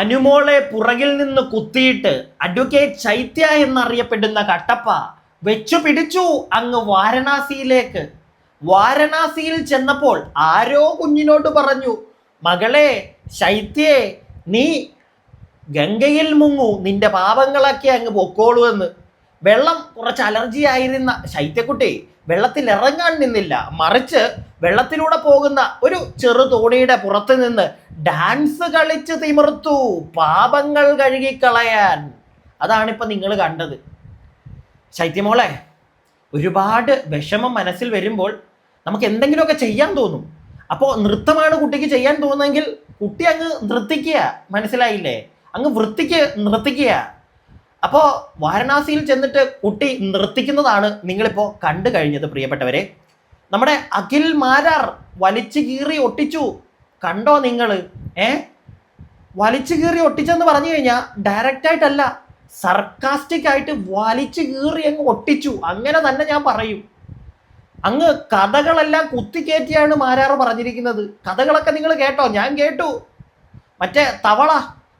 അനുമോളെ പുറകിൽ നിന്ന് കുത്തിയിട്ട് അഡ്വക്കേറ്റ് ചൈത്യ എന്നറിയപ്പെടുന്ന കട്ടപ്പ വെച്ചു പിടിച്ചു അങ്ങ് വാരണാസിയിലേക്ക്. വാരണാസിയിൽ ചെന്നപ്പോൾ ആരോ കുഞ്ഞിനോട് പറഞ്ഞു മകളെ ശൈത്യേ നീ ഗംഗയിൽ മുങ്ങൂ നിന്റെ പാപങ്ങളൊക്കെ അങ്ങ് പൊക്കോളൂ എന്ന്. വെള്ളം കുറച്ച് അലർജി ആയിരുന്ന ശൈത്യക്കുട്ടി വെള്ളത്തിൽ ഇറങ്ങാൻ നിന്നില്ല. മറിച്ച് വെള്ളത്തിലൂടെ പോകുന്ന ഒരു ചെറു തോണിയുടെ പുറത്ത് നിന്ന് ഡാൻസ് കളിച്ച് തിമിർത്തു പാപങ്ങൾ കഴുകിക്കളയാൻ. അതാണിപ്പോൾ നിങ്ങൾ കണ്ടത്. ശൈത്യമോളെ ഒരുപാട് വിഷമം മനസ്സിൽ വരുമ്പോൾ നമുക്ക് എന്തെങ്കിലുമൊക്കെ ചെയ്യാൻ തോന്നും. അപ്പോൾ നൃത്തമാണ് കുട്ടിക്ക് ചെയ്യാൻ തോന്നുന്നെങ്കിൽ കുട്ടി അങ്ങ് നൃത്തിക്കുക. മനസ്സിലായില്ലേ? അങ്ങ് വൃത്തിക്ക് നൃത്തിക്കുക. അപ്പോൾ വാരണാസിയിൽ ചെന്നിട്ട് കുട്ടി നൃത്തിക്കുന്നതാണ് നിങ്ങളിപ്പോൾ കണ്ടു കഴിഞ്ഞത് പ്രിയപ്പെട്ടവരെ. നമ്മുടെ അഖിൽ മാരാർ വലിച്ചു കീറി ഒട്ടിച്ചു. കണ്ടോ നിങ്ങൾ ഏ? വലിച്ചു കീറി ഒട്ടിച്ചെന്ന് പറഞ്ഞു കഴിഞ്ഞാൽ ഡയറക്റ്റ് ആയിട്ടല്ല സർക്കാസ്റ്റിക് ആയിട്ട് വലിച്ചു കീറി അങ്ങ് ഒട്ടിച്ചു. അങ്ങനെ തന്നെ ഞാൻ പറയും. അങ്ങ് കഥകളെല്ലാം കുത്തിക്കയറ്റിയാണ് മാരാറ് പറഞ്ഞിരിക്കുന്നത്. കഥകളൊക്കെ നിങ്ങൾ കേട്ടോ? ഞാൻ കേട്ടു. മറ്റേ തവള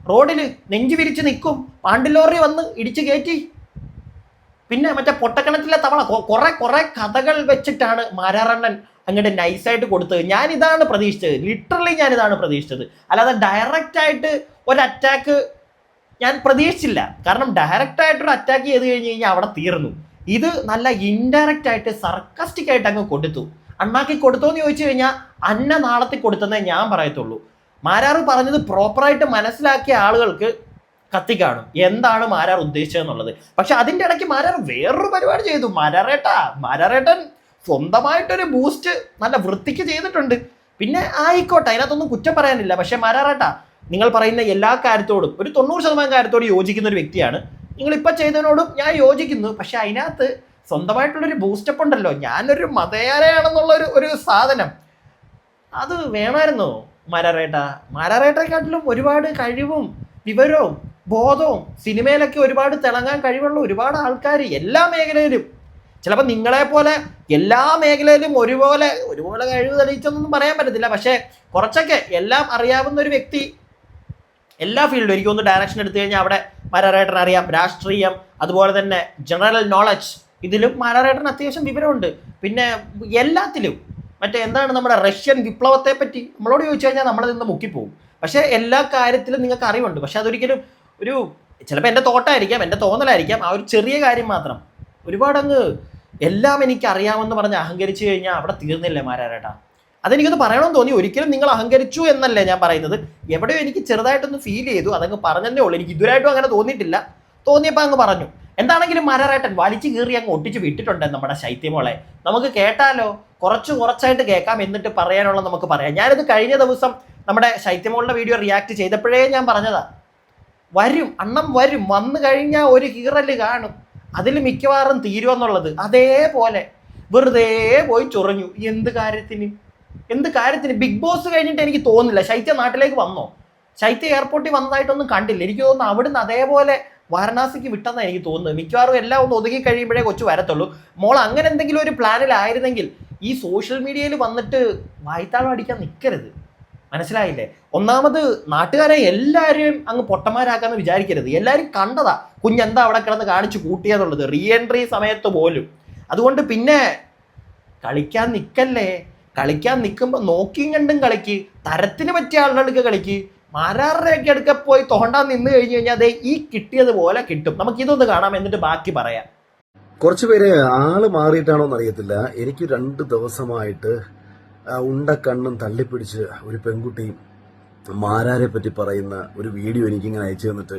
റോഡിൽ നെഞ്ചു വിരിച്ച് നിൽക്കും. പാണ്ടിലോറി വന്ന് ഇടിച്ചു കയറ്റി പിന്നെ മറ്റേ പൊട്ടക്കിണറ്റിലെ തവള കുറെ കുറെ കഥകൾ വെച്ചിട്ടാണ് മാരാറണ്ണൻ അങ്ങോട്ട് നൈസായിട്ട് കൊടുത്തത്. ഞാൻ ഇതാണ് പ്രതീക്ഷിച്ചത്. ലിറ്ററലി ഞാൻ ഇതാണ് പ്രതീക്ഷിച്ചത്. അല്ലാതെ ഡയറക്റ്റ് ആയിട്ട് ഒരു അറ്റാക്ക് ഞാൻ പ്രതീക്ഷിച്ചില്ല. കാരണം ഡയറക്റ്റ് ആയിട്ടൊരു അറ്റാക്ക് ചെയ്ത് കഴിഞ്ഞ് കഴിഞ്ഞാൽ അവിടെ തീർന്നു. ഇത് നല്ല ഇൻഡയറക്റ്റ് ആയിട്ട് സർക്കസ്റ്റിക് ആയിട്ട് അങ്ങ് കൊടുത്തു. അണ്ണാക്കി കൊടുത്തോ എന്ന് ചോദിച്ചു കഴിഞ്ഞാൽ അന്ന നാളത്തിൽ കൊടുത്തെന്നേ ഞാൻ പറയത്തുള്ളൂ. മാരാറ് പറഞ്ഞത് പ്രോപ്പറായിട്ട് മനസ്സിലാക്കിയ ആളുകൾക്ക് കത്തിക്കാണും എന്താണ് മാരാർ ഉദ്ദേശിച്ചതെന്നുള്ളത്? പക്ഷെ അതിന്റെ ഇടയ്ക്ക് മാരാർ വേറൊരു പരിപാടി ചെയ്തു. മരറേട്ട മരറേട്ടൻ സ്വന്തമായിട്ടൊരു ബൂസ്റ്റ് നല്ല വൃത്തിക്ക് ചെയ്തിട്ടുണ്ട്. പിന്നെ ആയിക്കോട്ടെ അതിനകത്തൊന്നും കുറ്റം പറയാനില്ല. പക്ഷെ മരറേട്ട നിങ്ങൾ പറയുന്ന എല്ലാ കാര്യത്തോടും ഒരു തൊണ്ണൂറ് ശതമാനം കാര്യത്തോട് യോജിക്കുന്ന ഒരു വ്യക്തിയാണ്. നിങ്ങൾ ഇപ്പം ചെയ്തതിനോടും ഞാൻ യോജിക്കുന്നു. പക്ഷെ അതിനകത്ത് സ്വന്തമായിട്ടുള്ളൊരു ബൂസ്റ്റപ്പ് ഉണ്ടല്ലോ. ഞാനൊരു മതയാരയാണെന്നുള്ള ഒരു ഒരു സാധനം. അത് വേണമായിരുന്നോ മരറേട്ട മരറേട്ടയെക്കാട്ടിലും ഒരുപാട് കഴിവും വിവരവും ബോധവും സിനിമയിലൊക്കെ ഒരുപാട് തിളങ്ങാൻ കഴിവുള്ള ഒരുപാട് ആൾക്കാർ എല്ലാ മേഖലയിലും. ചിലപ്പോൾ നിങ്ങളെപ്പോലെ എല്ലാ മേഖലയിലും ഒരുപോലെ ഒരുപോലെ കഴിവ് തെളിയിച്ചൊന്നും പറയാൻ പറ്റത്തില്ല. പക്ഷേ കുറച്ചൊക്കെ എല്ലാം അറിയാവുന്ന ഒരു വ്യക്തി എല്ലാ ഫീൽഡും എനിക്കൊന്ന് ഡയറക്ഷൻ എടുത്തു കഴിഞ്ഞാൽ അവിടെ മരാറേട്ടൻ അറിയാം രാഷ്ട്രീയം അതുപോലെ തന്നെ ജനറൽ നോളജ് ഇതിലും മരാറേട്ടൻ അത്യാവശ്യം വിവരമുണ്ട്. പിന്നെ എല്ലാത്തിലും മറ്റേ എന്താണ് നമ്മുടെ റഷ്യൻ വിപ്ലവത്തെ പറ്റി നമ്മളോട് ചോദിച്ചു കഴിഞ്ഞാൽ നമ്മളതിന്ന് മുക്കിപ്പോവും പക്ഷേ എല്ലാ കാര്യത്തിലും നിങ്ങൾക്ക് അറിവുണ്ട്. പക്ഷേ അതൊരിക്കലും ഒരു ചിലപ്പോൾ എന്റെ തോട്ടായിരിക്കാം എന്റെ തോന്നലായിരിക്കാം. ആ ഒരു ചെറിയ കാര്യം മാത്രം. ഒരുപാട് അങ്ങ് എല്ലാം എനിക്ക് അറിയാമെന്ന് പറഞ്ഞ് അഹങ്കരിച്ചു കഴിഞ്ഞാൽ അവിടെ തീർന്നില്ലേ മാരാരേട്ടാ? അതെനിക്കൊന്ന് പറയണമെന്ന് തോന്നി. ഒരിക്കലും നിങ്ങൾ അഹങ്കരിച്ചു എന്നല്ലേ ഞാൻ പറയുന്നത്. എവിടെയോ എനിക്ക് ചെറുതായിട്ടൊന്ന് ഫീൽ ചെയ്തു. അതങ്ങ് പറഞ്ഞതേ ഉള്ളൂ. എനിക്ക് ഇതുവരായിട്ടും അങ്ങനെ തോന്നിയിട്ടില്ല. തോന്നിയപ്പോൾ അങ്ങ് പറഞ്ഞു. എന്താണെങ്കിലും മരറേട്ടൻ വലിച്ചു കീറി അങ്ങ് ഒട്ടിച്ച് വിട്ടിട്ടുണ്ട് നമ്മുടെ ശൈത്യമോളെ നമുക്ക് കേട്ടാലോ? കുറച്ച് കുറച്ചായിട്ട് കേൾക്കാം എന്നിട്ട് പറയാനുള്ള നമുക്ക് പറയാം. ഞാനിത് കഴിഞ്ഞ ദിവസം നമ്മുടെ ശൈത്യമോളുടെ വീഡിയോ റിയാക്ട് ചെയ്തപ്പോഴേ ഞാൻ പറഞ്ഞതാ. വരും അണ്ണം വരും വന്നു കഴിഞ്ഞാൽ ഒരു കീറൽ കാണും. അതിൽ മിക്കവാറും തീരുമെന്നുള്ളത് അതേപോലെ വെറുതെ പോയി ചൊറിഞ്ഞു. എന്ത് കാര്യത്തിന്? എന്ത് കാര്യത്തിന്? ബിഗ് ബോസ് കഴിഞ്ഞിട്ട് എനിക്ക് തോന്നുന്നില്ല. ശൈത്യ നാട്ടിലേക്ക് വന്നോ? ശൈത്യ എയർപോർട്ടിൽ വന്നതായിട്ടൊന്നും കണ്ടില്ല. എനിക്ക് തോന്നുന്നു അവിടുന്ന് അതേപോലെ വാരണാസിക്ക് വിട്ടെന്നാണ് എനിക്ക് തോന്നുന്നത്. മിക്കവാറും എല്ലാം ഒന്ന് ഒതുങ്ങി കഴിയുമ്പോഴേ കൊച്ചു വരത്തുള്ളൂ. മോൾ അങ്ങനെ എന്തെങ്കിലും ഒരു പ്ലാനിലായിരുന്നെങ്കിൽ ഈ സോഷ്യൽ മീഡിയയിൽ വന്നിട്ട് വായ്ത്താളം അടിക്കാൻ നിൽക്കരുത് മനസ്സിലായില്ലേ? ഒന്നാമത് നാട്ടുകാരെ എല്ലാവരെയും അങ്ങ് പൊട്ടന്മാരാക്കാന്ന് വിചാരിക്കരുത്. എല്ലാവരും കണ്ടതാ. കുഞ്ഞെന്താ അവിടെ കിടന്ന് കാണിച്ചു കൂട്ടിയെന്നുള്ളത് റീഎൻട്രി സമയത്ത് പോലും. അതുകൊണ്ട് പിന്നെ കളിക്കാൻ നിൽക്കല്ലേ കളിക്കാൻ നിൽക്കുമ്പോൾ നോക്കിയും കണ്ടും കളിക്ക്. തരത്തിന് പറ്റിയ ആളുകൾക്ക് കളിക്ക്. മാരാറുടെയൊക്കെ അടുക്ക പോയി തോണ്ടാൻ നിന്ന് കഴിഞ്ഞു കഴിഞ്ഞാൽ അതെ ഈ കിട്ടിയതുപോലെ കിട്ടും. നമുക്ക് ഇതൊന്ന് കാണാം എന്നിട്ട് ബാക്കി പറയാം. കുറച്ചു പേര് ആൾ മാറിയിട്ടാണോ എന്നറിയത്തില്ല എനിക്ക് രണ്ട് ദിവസമായിട്ട് ഉണ്ടക്കണ്ണും തള്ളിപ്പിടിച്ച് ഒരു പെൺകുട്ടി മാരാരെ പറ്റി പറയുന്ന ഒരു വീഡിയോ എനിക്കിങ്ങനെ അയച്ചു തന്നിട്ട്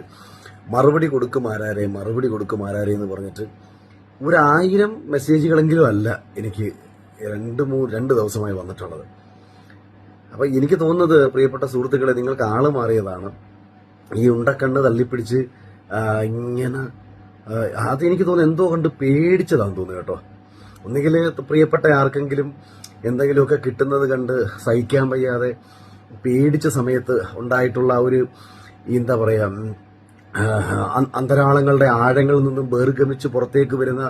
മറുപടി കൊടുക്കും മാരാരെ മറുപടി കൊടുക്കും മാരാരെ എന്ന് പറഞ്ഞിട്ട് ഒരായിരം മെസ്സേജുകളെങ്കിലും അല്ല എനിക്ക് രണ്ട് മൂന്ന് രണ്ട് ദിവസമായി വന്നിട്ടുള്ളത്. അപ്പൊ എനിക്ക് തോന്നുന്നത് പ്രിയപ്പെട്ട സുഹൃത്തുക്കളെ നിങ്ങൾക്ക് ആൾ മാറിയതാണ്. ഈ ഉണ്ടക്കണ്ണ് തള്ളിപ്പിടിച്ച് ഇങ്ങനെ അത് എനിക്ക് തോന്നുന്നു എന്തോ കണ്ട് പേടിച്ചതാണെന്ന് തോന്നുന്നു കേട്ടോ. ഒന്നുകിൽ പ്രിയപ്പെട്ട ആർക്കെങ്കിലും എന്തെങ്കിലുമൊക്കെ കിട്ടുന്നത് കണ്ട് സഹിക്കാൻ വയ്യാതെ പേടിച്ച സമയത്ത് ഉണ്ടായിട്ടുള്ള ഒരു എന്താ പറയുക അന്തരാളങ്ങളുടെ ആഴങ്ങളിൽ നിന്നും ബഹിർഗമിച്ച് പുറത്തേക്ക് വരുന്ന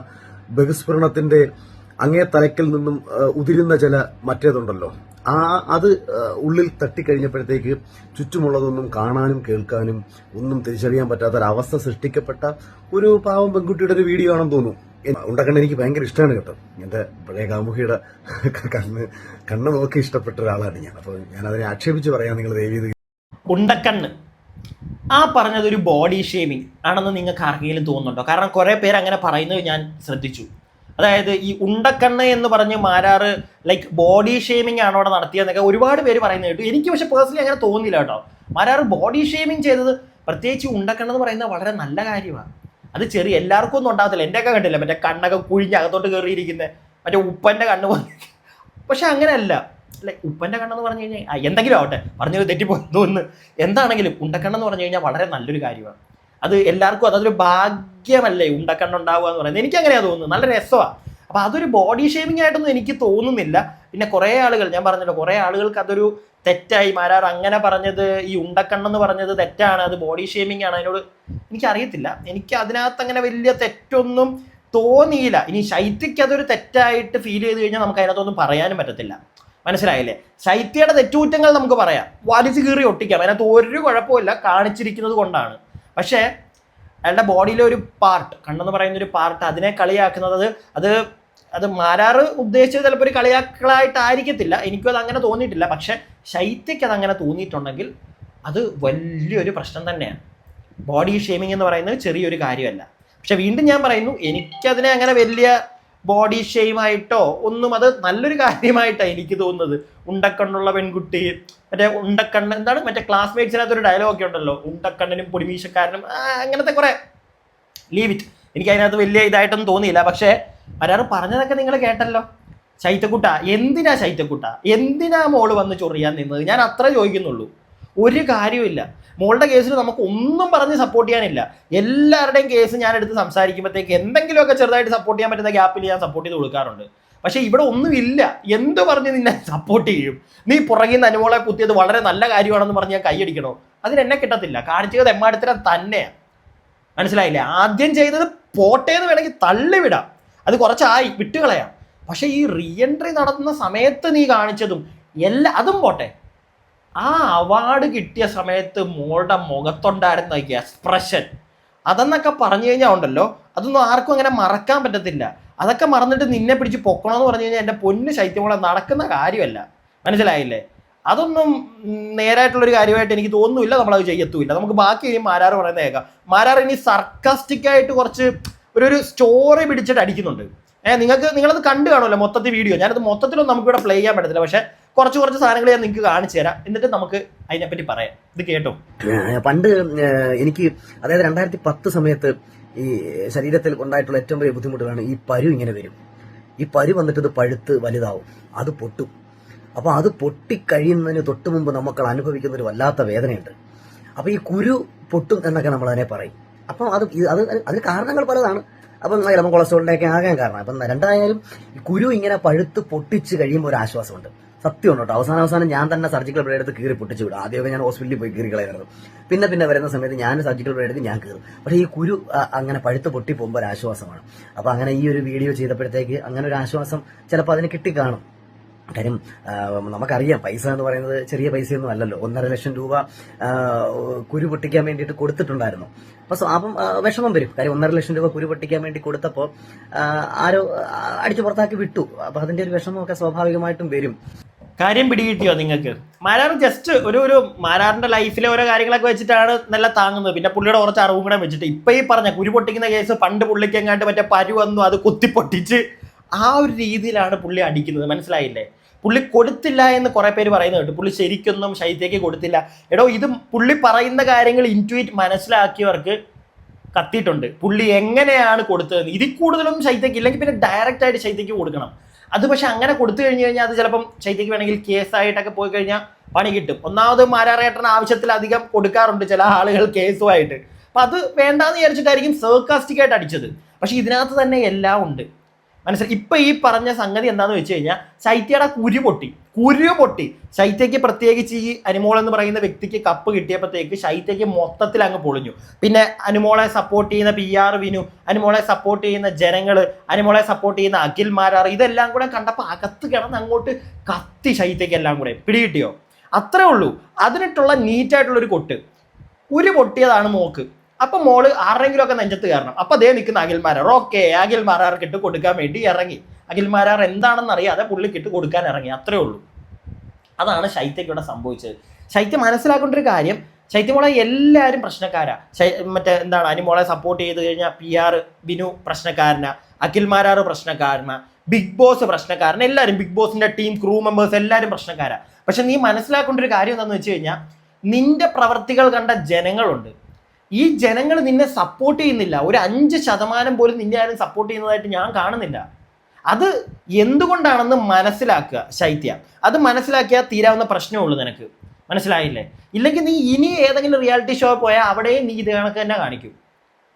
ബഹിസ്ഫുരണത്തിന്റെ അങ്ങേ തലക്കിൽ നിന്നും ഉതിരുന്ന ചില മറ്റേതുണ്ടല്ലോ. ആ അത് ഉള്ളിൽ തട്ടിക്കഴിഞ്ഞപ്പോഴത്തേക്ക് ചുറ്റുമുള്ളതൊന്നും കാണാനും കേൾക്കാനും ഒന്നും തിരിച്ചറിയാൻ പറ്റാത്ത ഒരു അവസ്ഥ സൃഷ്ടിക്കപ്പെട്ട ഒരു പാവം പെൺകുട്ടിയുടെ ഒരു വീഡിയോ ആണെന്ന് തോന്നുന്നു. എ- എനിക്ക് ഭയങ്കര ഇഷ്ടമാണ് കേട്ടോ. എന്റെ പഴയ കാമുകിയുടെ കണ്ണ് കണ്ണ് നോക്കി ഇഷ്ടപ്പെട്ട ഒരാളാണ് ഞാൻ. അപ്പോൾ ഞാൻ അതിനെ ആക്ഷേപിച്ച് പറയാം നിങ്ങൾ ദയവ് ഉണ്ടക്കണ്ണ്. ആ പറഞ്ഞത് ഒരു ബോഡി ഷേമിങ് ആണെന്ന് നിങ്ങൾക്ക് ആർക്കെങ്കിലും തോന്നുന്നുണ്ടോ? കാരണം കുറേ പേര് അങ്ങനെ പറയുന്നത് ഞാൻ ശ്രദ്ധിച്ചു. അതായത് ഈ ഉണ്ടക്കണ്ണ് എന്ന് പറഞ്ഞ് മാരാറ് ലൈക്ക് ബോഡി ഷേമിംഗ് ആണ് അവിടെ നടത്തിയതെന്നൊക്കെ ഒരുപാട് പേര് പറയുന്നത് കേട്ടു. എനിക്ക് പക്ഷെ പേഴ്സണലി അങ്ങനെ തോന്നിയില്ല കേട്ടോ. മാരാറ് ബോഡി ഷേമിംഗ് ചെയ്തത് പ്രത്യേകിച്ച് ഉണ്ടക്കണ്ണെന്ന് പറയുന്നത് വളരെ നല്ല കാര്യമാണ്. അത് ചെറിയ എല്ലാവർക്കും ഒന്നും ഉണ്ടാകത്തില്ല. എന്റെയൊക്കെ കണ്ടില്ല? മറ്റേ കണ്ണൊക്കെ കുഴിഞ്ഞ് അകത്തോട്ട് കയറിയിരിക്കുന്നത് മറ്റേ ഉപ്പന്റെ കണ്ണ് പോലെ. പക്ഷെ അങ്ങനെയല്ല. അല്ലെ ഉപ്പന്റെ കണ്ണെന്ന് പറഞ്ഞു കഴിഞ്ഞാൽ എന്തെങ്കിലും ആവട്ടെ. പറഞ്ഞത് തെറ്റിപ്പോയി. തോന്നുന്നു എന്താണെങ്കിലും ഉണ്ടക്കണ്ണെന്ന് പറഞ്ഞു കഴിഞ്ഞാൽ വളരെ നല്ലൊരു കാര്യമാണ്. അത് എല്ലാവർക്കും അതൊരു ഭാഗ്യമല്ലേ ഉണ്ടക്കണ്ണുണ്ടാവുക എന്ന് പറയുന്നത്. എനിക്ക് അങ്ങനെയാണ് തോന്നുന്നത്. നല്ല രസമാണ് അപ്പോൾ അതൊരു ബോഡി ഷേമിംഗ് ആയിട്ടൊന്നും എനിക്ക് തോന്നുന്നില്ല. പിന്നെ കുറേ ആളുകൾ ഞാൻ പറഞ്ഞല്ലോ കുറേ ആളുകൾക്ക് അതൊരു തെറ്റായി. മാരാർ അങ്ങനെ പറഞ്ഞത് ഈ ഉണ്ടക്കണ്ണെന്ന് പറഞ്ഞത് തെറ്റാണ്. അത് ബോഡി ഷേമിംഗ് ആണ്. അതിനോട് എനിക്കറിയത്തില്ല. എനിക്ക് അതിനകത്ത് അങ്ങനെ വലിയ തെറ്റൊന്നും തോന്നിയില്ല. ഇനി ശൈത്യക്ക് അതൊരു തെറ്റായിട്ട് ഫീൽ ചെയ്ത് കഴിഞ്ഞാൽ നമുക്ക് അതിനകത്തൊന്നും പറയാനും പറ്റത്തില്ല. മനസ്സിലായില്ലേ? ശൈത്യയുടെ തെറ്റുകുറ്റങ്ങൾ നമുക്ക് പറയാം. വലിച്ചു കീറി ഒട്ടിക്കാം. അതിനകത്ത് ഒരു കുഴപ്പമില്ല കാണിച്ചിരിക്കുന്നത് കൊണ്ടാണ്. പക്ഷേ അയാളുടെ ബോഡിയിലെ ഒരു പാർട്ട് കണ്ണെന്ന് പറയുന്ന ഒരു പാർട്ട് അതിനെ കളിയാക്കുന്നത് അത് അത് മാരാറ് ഉദ്ദേശിച്ചത് ചിലപ്പോൾ ഒരു കളിയാക്കളായിട്ടായിരിക്കത്തില്ല എനിക്കും അത് അങ്ങനെ തോന്നിയിട്ടില്ല. പക്ഷെ അത് അങ്ങനെ തോന്നിയിട്ടുണ്ടെങ്കിൽ അത് വലിയൊരു പ്രശ്നം തന്നെയാണ്. ബോഡി ഷേമിംഗ് എന്ന് പറയുന്നത് ചെറിയൊരു കാര്യമല്ല. പക്ഷെ വീണ്ടും ഞാൻ പറയുന്നു എനിക്കതിനെ അങ്ങനെ വലിയ ബോഡി ഷെയിമായിട്ടോ ഒന്നും അത് നല്ലൊരു കാര്യമായിട്ടാണ് എനിക്ക് തോന്നുന്നത്. ഉണ്ടക്കണ്ണുള്ള പെൺകുട്ടി മറ്റേ ഉണ്ടക്കണ്ണ് എന്താണ്? മറ്റേ ക്ലാസ്മേറ്റ്സിനകത്തൊരു ഡയലോഗ് ഒക്കെ ഉണ്ടല്ലോ. ഉണ്ടക്കണ്ണനും പൊടിമീശക്കാരനും അങ്ങനത്തെ കുറേ. ലീവ് ഇറ്റ് എനിക്ക് അതിനകത്ത് വലിയ ഇതായിട്ടൊന്നും തോന്നിയില്ല. പക്ഷേ മരാറ് പറഞ്ഞതൊക്കെ നിങ്ങൾ കേട്ടല്ലോ. ശൈത്യക്കുട്ട എന്തിനാ ശൈത്യക്കുട്ട? എന്തിനാ മോൾ വന്ന് ചൊറിയാൻ നിന്നത്? ഞാൻ അത്ര ചോദിക്കുന്നുള്ളൂ. ഒരു കാര്യമില്ല മോളുടെ കേസിൽ നമുക്ക് ഒന്നും പറഞ്ഞ് സപ്പോർട്ട് ചെയ്യാനില്ല. എല്ലാവരുടെയും കേസ് ഞാൻ എടുത്ത് സംസാരിക്കുമ്പോഴത്തേക്ക് എന്തെങ്കിലുമൊക്കെ ചെറുതായിട്ട് സപ്പോർട്ട് ചെയ്യാൻ പറ്റുന്ന ഗ്യാപ്പിൽ ഞാൻ സപ്പോർട്ട് ചെയ്ത് കൊടുക്കാറുണ്ട്. പക്ഷേ ഇവിടെ ഒന്നുമില്ല. എന്ത് പറഞ്ഞ് നിന്നെ സപ്പോർട്ട് ചെയ്യും? നീ പുറകിൽ നിന്ന് അനുമോളെ കുത്തിയത് വളരെ നല്ല കാര്യമാണെന്ന് പറഞ്ഞ് ഞാൻ കൈയടിക്കണോ? അതിന് എന്നെ കിട്ടത്തില്ല. കാണിച്ചത് എമ്മാടത്തിനെ തന്നെയാണ് മനസ്സിലായില്ലേ? ആദ്യം ചെയ്തത് പോട്ടെ എന്ന് വേണമെങ്കിൽ തള്ളിവിടാം. അത് കുറച്ചായി വിട്ടുകളയാം. പക്ഷേ ഈ റീഎൻട്രി നടത്തുന്ന സമയത്ത് നീ കാണിച്ചതും എല്ലാ അതും പോട്ടെ. ആ അവാർഡ് കിട്ടിയ സമയത്ത് മോളുടെ മുഖത്തുണ്ടായിരുന്ന എക്സ്പ്രഷൻ അതെന്നൊക്കെ പറഞ്ഞു കഴിഞ്ഞാൽ ഉണ്ടല്ലോ അതൊന്നും ആർക്കും അങ്ങനെ മറക്കാൻ പറ്റത്തില്ല. അതൊക്കെ മറന്നിട്ട് നിന്നെ പിടിച്ച് പൊക്കണമെന്ന് പറഞ്ഞു കഴിഞ്ഞാൽ എന്റെ പൊന്ന് ശൈത്യമോളെ നടക്കുന്ന കാര്യമല്ല. മനസ്സിലായില്ലേ? അതൊന്നും നേരായിട്ടുള്ള ഒരു കാര്യമായിട്ട് എനിക്ക് തോന്നുന്നില്ല നമ്മളത് ചെയ്യത്തുമില്ല. നമുക്ക് ബാക്കി ഇനി മാരാർ പറയുന്നത് കേൾക്കാം. മാരാർ ഇനി സർക്കാസ്റ്റിക് ആയിട്ട് കുറച്ച് ഒരു ഒരു സ്റ്റോറി പിടിച്ചിട്ട് അടിക്കുന്നുണ്ട്. ഏഹ് നിങ്ങൾക്ക് നിങ്ങളത് കണ്ടു കാണുമല്ലോ മൊത്തത്തിൽ വീഡിയോ ഞാനത് മൊത്തത്തിലൊന്നും നമുക്കിവിടെ പ്ലേ ചെയ്യാൻ പറ്റത്തില്ല. പക്ഷേ കുറച്ച് കുറച്ച് സാധനങ്ങൾ ഞാൻ നിങ്ങൾക്ക് കാണിച്ചു തരാം. എന്നിട്ട് നമുക്ക് അതിനെപ്പറ്റി പറയാം. ഇത് കേട്ടോ. പണ്ട് എനിക്ക് അതായത് രണ്ടായിരത്തി പത്ത് സമയത്ത് ഈ ശരീരത്തിൽ ഉണ്ടായിട്ടുള്ള ഏറ്റവും വലിയ ബുദ്ധിമുട്ടുകളാണ് ഈ പരു ഇങ്ങനെ വരും. ഈ പരു വന്നിട്ട് ഇത് പഴുത്ത് വലുതാവും. അത് പൊട്ടും. അപ്പോൾ അത് പൊട്ടിക്കഴിയുന്നതിന് തൊട്ട് മുമ്പ് നമുക്ക് അനുഭവിക്കുന്ന ഒരു വല്ലാത്ത വേദനയുണ്ട്. അപ്പോൾ ഈ കുരു പൊട്ടും എന്നൊക്കെ നമ്മൾ അതിനെ പറയും. അപ്പം അത് അത് അതിന് കാരണങ്ങൾ പലതാണ്. അപ്പം ചിലപ്പോൾ കൊളസ്ട്രോളിന്റെയൊക്കെ ആകാൻ കാരണം. അപ്പം രണ്ടായാലും കുരു ഇങ്ങനെ പഴുത്ത് പൊട്ടിച്ച് കഴിയുമ്പോൾ ഒരു ആശ്വാസമുണ്ട്. സത്യമാണ് കേട്ടോ. അവസാനം അവസാനം ഞാൻ തന്നെ സർജിക്കൽ ബ്ലേഡ് എടുത്ത് കീറി പൊട്ടിച്ചു വിടും. ആദ്യമൊക്കെ ഞാൻ ഹോസ്പിറ്റലിൽ പോയി കീറി കളയായിരുന്നു. പിന്നെ പിന്നെ വരുന്ന സമയത്ത് ഞാൻ സർജിക്കൽ ബ്ലേഡ് എടുത്ത് ഞാൻ കീറും. പക്ഷേ ഈ കുരു അങ്ങനെ പഴുത്ത് പൊട്ടി പോകുമ്പോൾ ഒരു ആശ്വാസമാണ്. അപ്പോൾ അങ്ങനെ ഈ ഒരു വീഡിയോ ചെയ്തപ്പോഴത്തേക്ക് അങ്ങനെ ഒരു ആശ്വാസം ചിലപ്പോൾ അതിന് കിട്ടിക്കാണും. കാര്യം നമുക്കറിയാം പൈസ എന്ന് പറയുന്നത് ചെറിയ പൈസയൊന്നും അല്ലല്ലോ. ഒന്നര ലക്ഷം രൂപ കുരു പൊട്ടിക്കാൻ വേണ്ടിയിട്ട് കൊടുത്തിട്ടുണ്ടായിരുന്നു. അപ്പോൾ അപ്പം വിഷമം വരും. കാര്യം ഒന്നര ലക്ഷം രൂപ കുരു പൊട്ടിക്കാൻ വേണ്ടി കൊടുത്തപ്പോൾ ആരോ അടിച്ചു പുറത്താക്കി വിട്ടു. അപ്പോൾ അതിന്റെ ഒരു വിഷമമൊക്കെ സ്വാഭാവികമായിട്ടും വരും. കാര്യം പിടികിട്ടിയോ നിങ്ങൾക്ക്? മാരാർ ജസ്റ്റ് ഒരു ഒരു മാരാറിന്റെ ലൈഫിലെ ഓരോ കാര്യങ്ങളൊക്കെ വെച്ചിട്ടാണ് നല്ല താങ്ങുന്നത്. പിന്നെ പുള്ളിയുടെ കുറച്ച് അറിവും കൂടെ വെച്ചിട്ട്. ഇപ്പൊ ഈ പറഞ്ഞ കുരു പൊട്ടിക്കുന്ന കേസ് പണ്ട് പുള്ളിക്കെങ്ങാണ്ട് മറ്റേ പരു വന്നു അത് കുത്തിപ്പൊട്ടിച്ച് ആ ഒരു രീതിയിലാണ് പുള്ളി അടിക്കുന്നത്. മനസ്സിലായില്ലേ? പുള്ളി കൊടുത്തില്ല എന്ന് കുറെ പേര് പറയുന്നത് കേട്ടു. പുള്ളി ശരിക്കൊന്നും ശൈത്യക്ക് കൊടുത്തില്ല. എടോ ഇത് പുള്ളി പറയുന്ന കാര്യങ്ങൾ ഇന്റുവേറ്റ് മനസ്സിലാക്കിയവർക്ക് കത്തിയിട്ടുണ്ട്. പുള്ളി എങ്ങനെയാണ് കൊടുത്തത് ഇതിൽ കൂടുതലൊന്നും ശൈത്യക്ക് ഇല്ലെങ്കിൽ പിന്നെ ഡയറക്റ്റ് ആയിട്ട് ശൈത്യക്ക് കൊടുക്കണം. അത് പക്ഷെ അങ്ങനെ കൊടുത്തു കഴിഞ്ഞു കഴിഞ്ഞാൽ അത് ചിലപ്പം ശൈത്യക്ക് വേണമെങ്കിൽ കേസായിട്ടൊക്കെ പോയി കഴിഞ്ഞാൽ പണി കിട്ടും. ഒന്നാമത് മാരാറേട്ടൻ ആവശ്യത്തിലധികം കൊടുക്കാറുണ്ട് ചില ആളുകൾ കേസുമായിട്ട്. അപ്പം അത് വേണ്ടാന്ന് വിചാരിച്ചിട്ടായിരിക്കും സർക്കാസ്റ്റിക്കായിട്ട് അടിച്ചത്. പക്ഷേ ഇതിനകത്ത് തന്നെ എല്ലാം ഉണ്ട്. മനസ്സിലായി? ഇപ്പം ഈ പറഞ്ഞ സംഗതി എന്താണെന്ന് വെച്ച് കഴിഞ്ഞാൽ ശൈത്യയുടെ കുരു പൊട്ടി. കുരു പൊട്ടി. ശൈത്യയ്ക്ക് പ്രത്യേകിച്ച് ഈ അനുമോൾ എന്ന് പറയുന്ന വ്യക്തിക്ക് കപ്പ് കിട്ടിയപ്പോഴത്തേക്ക് ശൈത്യയ്ക്ക് മൊത്തത്തിൽ അങ്ങ് പൊളിഞ്ഞു. പിന്നെ അനുമോളെ സപ്പോർട്ട് ചെയ്യുന്ന പി ആർ വിനു അനുമോളെ സപ്പോർട്ട് ചെയ്യുന്ന ജനങ്ങൾ അനുമോളെ സപ്പോർട്ട് ചെയ്യുന്ന അഖിൽ മാരാർ ഇതെല്ലാം കൂടെ കണ്ടപ്പോൾ അകത്ത് കിടന്ന് അങ്ങോട്ട് കത്തി ശൈത്യയ്ക്ക് എല്ലാം കൂടെ. പിടികിട്ടിയോ? അത്രേ ഉള്ളൂ. അതിനിട്ടുള്ള നീറ്റായിട്ടുള്ള ഒരു കൊട്ട്. ഒരു പൊട്ടിയതാണ് മോക്ക്. അപ്പൊ മോൾ ആരെങ്കിലും ഒക്കെ നെഞ്ചത്ത് കയറണം. അപ്പൊ അതേ നിൽക്കുന്ന അഖിൽമാരാർ. ഓക്കെ അഖിൽമാരാർക്ക് ഇട്ട് കൊടുക്കാൻ വേണ്ടി ഇറങ്ങി. അഖിൽമാരാർ എന്താണെന്ന് അറിയാതെ പുള്ളിക്ക് ഇട്ട് കൊടുക്കാൻ ഇറങ്ങി. അത്രേ ഉള്ളൂ. അതാണ് ശൈത്യക്ക് ഇവിടെ സംഭവിച്ചത്. ശൈത്യം മനസ്സിലാക്കേണ്ട ഒരു കാര്യം ശൈത്യമോളെ എല്ലാവരും പ്രശ്നക്കാരാ. മറ്റേ എന്താണ് അനുമോളെ സപ്പോർട്ട് ചെയ്ത് കഴിഞ്ഞാൽ പി ആർ ബിനു പ്രശ്നക്കാരനാ. അഖിൽമാരാർ പ്രശ്നക്കാരനാ. ബിഗ് ബോസ് പ്രശ്നക്കാരൻ എല്ലാവരും ബിഗ് ബോസിന്റെ ടീം ക്രൂ മെമ്പേഴ്സ് എല്ലാവരും പ്രശ്നക്കാരാ. പക്ഷെ നീ മനസ്സിലാക്കേണ്ട ഒരു കാര്യം എന്താണെന്ന് വെച്ച് കഴിഞ്ഞാൽ നിന്റെ പ്രവർത്തികൾ കണ്ട ജനങ്ങളുണ്ട്. ഈ ജനങ്ങൾ നിന്നെ സപ്പോർട്ട് ചെയ്യുന്നില്ല. ഒരു അഞ്ച് ശതമാനം പോലും നിന്നെ ആരും സപ്പോർട്ട് ചെയ്യുന്നതായിട്ട് ഞാൻ കാണുന്നില്ല. അത് എന്തുകൊണ്ടാണെന്ന് മനസ്സിലാക്കുക ശൈത്യ? അത് മനസ്സിലാക്കിയാൽ തീരാവുന്ന പ്രശ്നമേ ഉള്ളൂ നിനക്ക്. മനസ്സിലായില്ലേ? ഇല്ലെങ്കിൽ നീ ഇനി ഏതെങ്കിലും റിയാലിറ്റി ഷോ പോയാൽ അവിടെയും നീ ഇത് കണക്ക് തന്നെ കാണിക്കും.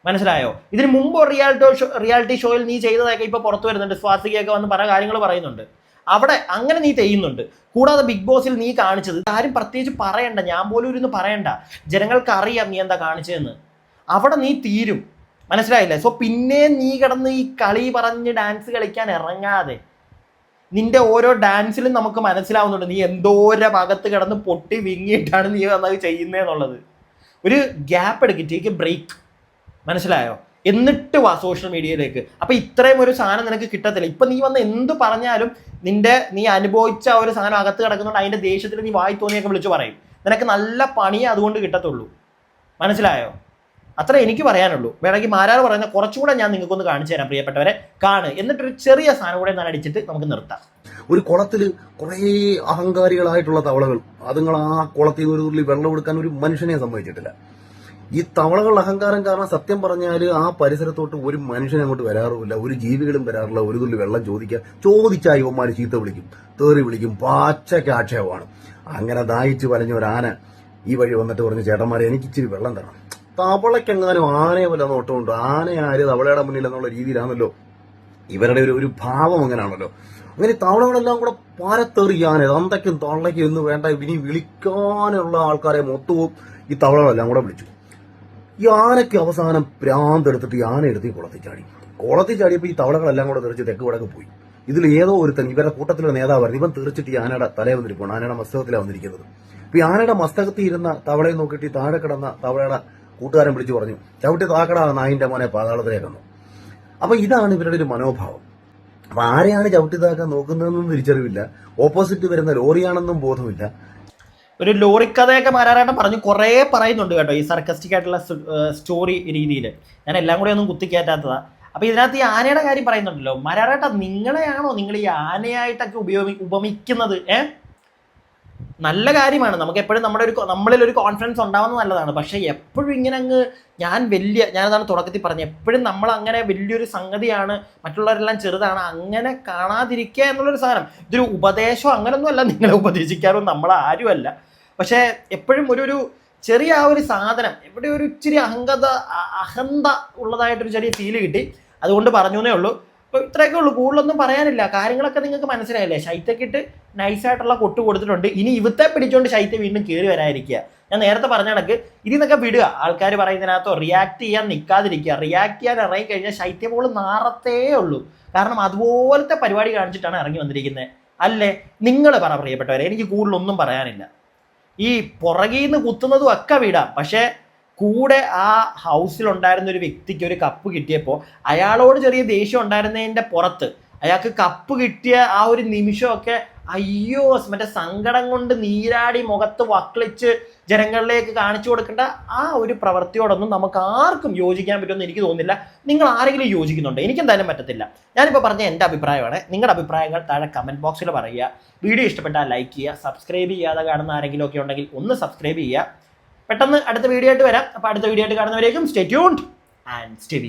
മനസ്സിലായോ? ഇതിന് മുമ്പ് റിയാലിറ്റി ഷോ റിയാലിറ്റി ഷോയിൽ നീ ചെയ്തതൊക്കെ ഇപ്പോൾ പുറത്തു വരുന്നുണ്ട്. സ്വാസികയൊക്കെ വന്ന് പല കാര്യങ്ങൾ പറയുന്നുണ്ട്. അവിടെ അങ്ങനെ നീ തെയ്യുന്നുണ്ട്. കൂടാതെ ബിഗ് ബോസിൽ നീ കാണിച്ചത് ആരും പ്രത്യേകിച്ച് പറയണ്ട. ഞാൻ പോലും ഇരുന്ന് പറയണ്ട. ജനങ്ങൾക്ക് അറിയാം നീ എന്താ കാണിച്ചതെന്ന്. അവിടെ നീ തീരും. മനസ്സിലായില്ലേ? സോ പിന്നെ നീ കിടന്ന് ഈ കളി പറഞ്ഞ് ഡാൻസ് കളിക്കാൻ ഇറങ്ങാതെ നിന്റെ ഓരോ ഡാൻസിലും നമുക്ക് മനസ്സിലാവുന്നുണ്ട്. നീ എന്തോര ഭാഗത്ത് കിടന്ന് പൊട്ടി വിങ്ങിയിട്ടാണ് നീ വന്നത് ചെയ്യുന്നതെന്നുള്ളത്. ഒരു ഗ്യാപ്പ് എടുക്കും. ടേക്ക് ബ്രേക്ക് മനസ്സിലായോ? എന്നിട്ട് വാ സോഷ്യൽ മീഡിയയിലേക്ക് അപ്പൊ ഇത്രയും ഒരു സാധനം നിനക്ക് കിട്ടത്തില്ല. ഇപ്പൊ നീ വന്ന് എന്ത് പറഞ്ഞാലും നിന്റെ നീ അനുഭവിച്ച ഒരു സാധനം അകത്ത് കിടക്കുന്നുണ്ട് അതിന്റെ ദേഷ്യത്തിൽ നീ വായി തോന്നിയൊക്കെ വിളിച്ചു പറയും. നിനക്ക് നല്ല പണിയെ അതുകൊണ്ട് കിട്ടത്തുള്ളൂ. മനസ്സിലായോ? അത്ര എനിക്ക് പറയാനുള്ളൂ. വേണമെങ്കിൽ മാരാറ് പറയുന്ന കുറച്ചുകൂടെ ഞാൻ നിങ്ങൾക്കൊന്ന് കാണിച്ചു തരാം പ്രിയപ്പെട്ടവരെ. കാണ്. എന്നിട്ടൊരു ചെറിയ സാധനം കൂടെ ഞാൻ അടിച്ചിട്ട് നമുക്ക് നിർത്താം. ഒരു കുളത്തിൽ കുറേ അഹങ്കാരികളായിട്ടുള്ള തവളകൾ. അതുങ്ങൾ ആ കുളത്തിൽ ഒരു തുള്ളി വെള്ളം എടുക്കാൻ ഒരു മനുഷ്യനെ സമ്മതിച്ചിട്ടില്ല ഈ തവളകളുടെ അഹങ്കാരം കാരണം സത്യം പറഞ്ഞാൽ ആ പരിസരത്തോട്ട് ഒരു മനുഷ്യനെ അങ്ങോട്ട് വരാറുമില്ല. ഒരു ജീവികളും വരാറില്ല. ഒരു തുള്ളി വെള്ളം ചോദിക്കുക ചോദിച്ചാൽ ഇവന്മാർ ചീത്ത വിളിക്കും. തേറി വിളിക്കും. പാച്ചയ്ക്ക് ആക്ഷേപമാണ്. അങ്ങനെ ദാഹിച്ച് വലഞ്ഞ ഒരു ആന ഈ വഴി വന്നിട്ട് പറഞ്ഞു ചേട്ടന്മാരെ എനിക്ക് ഇച്ചിരി വെള്ളം തരണം. തവളയ്ക്കെങ്ങാനും ആനയെ വല്ല നോട്ടമുണ്ട്? ആന ആര് തവളയുടെ മുന്നിൽ എന്നുള്ള രീതിയിലാണല്ലോ. ഇവരുടെ ഒരു ഒരു ഭാവം അങ്ങനെയാണല്ലോ അങ്ങനെ തവളകളെല്ലാം കൂടെ പാരത്തെറിയാൻ തന്തയ്ക്കും തള്ളയ്ക്കും എന്ന് വേണ്ട ഇനി വിളിക്കാനുള്ള ആൾക്കാരെ മൊത്തവും ഈ തവളകളെല്ലാം കൂടെ വിളിച്ചു. ഈ ആനയ്ക്ക് അവസാനം പ്രാന്തെടുത്തിട്ട് ഈ ആന എടുത്ത് ഈ കുളത്തിൽ ചാടി. കുളത്തിൽ ചാടിയപ്പോൾ ഈ തവളകളെല്ലാം കൂടെ തെറിച്ച് തെക്ക് വടക്ക് പോയി. ഇതിൽ ഏതോ ഒരുത്തൻ ഇവരുടെ കൂട്ടത്തിലെ നേതാവായിരുന്നു. ഇവൻ തീർച്ചിട്ട് ഈ ആനയുടെ തലയെ വന്നിരിപ്പുണ്ട് ആനയുടെ മസ്തകത്തിലാണ് വന്നിരിക്കുന്നത്. അപ്പൊ ഈ ആനയുടെ മസ്തകത്തിൽ ഇരുന്ന തവളയെ നോക്കിയിട്ട് താഴെ കിടന്ന തവളയുടെ കൂട്ടുകാരൻ വിളിച്ചു പറഞ്ഞു ചവിട്ടി താക്കടാ നായിന്റെ മോനെ പാതാളത്തിലേക്ക് വന്നു. അപ്പൊ ഇതാണ് ഇവരുടെ ഒരു മനോഭാവം. അപ്പോൾ ആരെയാണ് ചവിട്ടി താക്കാൻ നോക്കുന്നതെന്നും തിരിച്ചറിവില്ല. ഓപ്പോസിറ്റ് വരുന്ന ലോറിയാണെന്നും ബോധമില്ല. ഒരു ലോറി കഥയൊക്കെ മാരാറായിട്ട് പറഞ്ഞു കുറേ പറയുന്നുണ്ട് കേട്ടോ ഈ സർക്കസ്റ്റിക് ആയിട്ടുള്ള സ്റ്റോറി രീതിയിൽ. ഞാൻ എല്ലാം കൂടെ ഒന്നും കുത്തിക്കയറ്റാത്തതാ. അപ്പൊ ഇതിനകത്ത് ഈ ആനയുടെ കാര്യം പറയുന്നുണ്ടല്ലോ. മരാറാട്ട നിങ്ങളെയാണോ നിങ്ങൾ ഈ ആനയായിട്ടൊക്കെ ഉപയോഗി ഉപമിക്കുന്നത് ഏ? നല്ല കാര്യമാണ്. നമുക്ക് എപ്പോഴും നമ്മുടെ ഒരു നമ്മളിൽ ഒരു കോൺഫിഡൻസ് ഉണ്ടാവുന്നത് നല്ലതാണ്. പക്ഷെ എപ്പോഴും ഇങ്ങനെ അങ്ങ് ഞാൻ വലിയ ഞാനതാണ് തുടക്കത്തിൽ പറഞ്ഞത്. എപ്പോഴും നമ്മൾ അങ്ങനെ വലിയൊരു സംഗതിയാണ് മറ്റുള്ളവരെല്ലാം ചെറുതാണ് അങ്ങനെ കാണാതിരിക്കുക എന്നുള്ളൊരു സാധനം. ഇതൊരു ഉപദേശം അങ്ങനെയൊന്നും അല്ല നിങ്ങളെ ഉപദേശിക്കാറും. നമ്മൾ ആരുമല്ല. പക്ഷേ എപ്പോഴും ഒരു ഒരു ചെറിയ ആ ഒരു സാധനം എവിടെ ഒരു ഇച്ചിരി അഹങ്കത അഹന്ത ഉള്ളതായിട്ടൊരു ചെറിയ ഫീൽ കിട്ടി. അതുകൊണ്ട് പറഞ്ഞു എന്നേ ഉള്ളൂ. അപ്പോൾ ഇത്രയൊക്കെ ഉള്ളൂ. കൂടുതലൊന്നും പറയാനില്ല. കാര്യങ്ങളൊക്കെ നിങ്ങൾക്ക് മനസ്സിലായില്ലേ? ശൈത്യക്കിട്ട് നൈസായിട്ടുള്ള കൊട്ട് കൊടുത്തിട്ടുണ്ട്. ഇനി ഇവത്തെ പിടിച്ചുകൊണ്ട് ശൈത്യ വീണ്ടും കയറി വരാതിരിക്കുക ഞാൻ നേരത്തെ പറഞ്ഞ കണക്ക് ഇതിന്നൊക്കെ വിടുക. ആൾക്കാർ പറയുന്നതിനകത്തോ റിയാക്ട് ചെയ്യാൻ നിൽക്കാതിരിക്കുക റിയാക്ട് ചെയ്യാൻ ഇറങ്ങി കഴിഞ്ഞാൽ ശൈത്യമോൾ നാറത്തേ ഉള്ളൂ. കാരണം അതുപോലത്തെ പരിപാടി കാണിച്ചിട്ടാണ് ഇറങ്ങി വന്നിരിക്കുന്നത് അല്ലേ? നിങ്ങൾ പറ പ്രിയപ്പെട്ടവരെ. എനിക്ക് കൂടുതലൊന്നും പറയാനില്ല. ഈ പുറകിൽ നിന്ന് കുത്തുന്നതും ഒക്കെ വിടാം. പക്ഷേ കൂടെ ആ ഹൗസിൽ ഉണ്ടായിരുന്ന ഒരു വ്യക്തിക്ക് ഒരു കപ്പ് കിട്ടിയപ്പോൾ അയാളോട് ചെറിയ ദേഷ്യം ഉണ്ടായിരുന്നതിന്റെ പുറത്ത് അയാൾക്ക് കപ്പ് കിട്ടിയ ആ ഒരു നിമിഷമൊക്കെ അയ്യോ മറ്റേ സങ്കടം കൊണ്ട് നീരാടി മുഖത്ത് വക്ലിച്ച് ജനങ്ങളിലേക്ക് കാണിച്ചു കൊടുക്കേണ്ട ആ ഒരു പ്രവൃത്തിയോടൊന്നും നമുക്ക് ആർക്കും യോജിക്കാൻ പറ്റുമെന്ന് എനിക്ക് തോന്നുന്നില്ല. നിങ്ങൾ ആരെങ്കിലും യോജിക്കുന്നുണ്ട്? എനിക്ക് എന്തായാലും പറ്റത്തില്ല. ഞാനിപ്പോൾ പറഞ്ഞ എന്റെ അഭിപ്രായമാണ്. നിങ്ങളുടെ അഭിപ്രായങ്ങൾ താഴെ കമന്റ് ബോക്സിൽ പറയുക. വീഡിയോ ഇഷ്ടപ്പെട്ടാൽ ലൈക്ക് ചെയ്യുക. സബ്സ്ക്രൈബ് ചെയ്യാതെ കാണുന്ന ആരെങ്കിലും ഒക്കെ ഉണ്ടെങ്കിൽ ഒന്ന് സബ്സ്ക്രൈബ് ചെയ്യുക. പെട്ടെന്ന് അടുത്ത വീഡിയോ ആയിട്ട് വരാം. അപ്പോൾ അടുത്ത വീഡിയോ ആയിട്ട് കാണുന്നവരേക്കും സ്റ്റേ ട്യൂൺഡ് ആൻഡ് സ്റ്റേ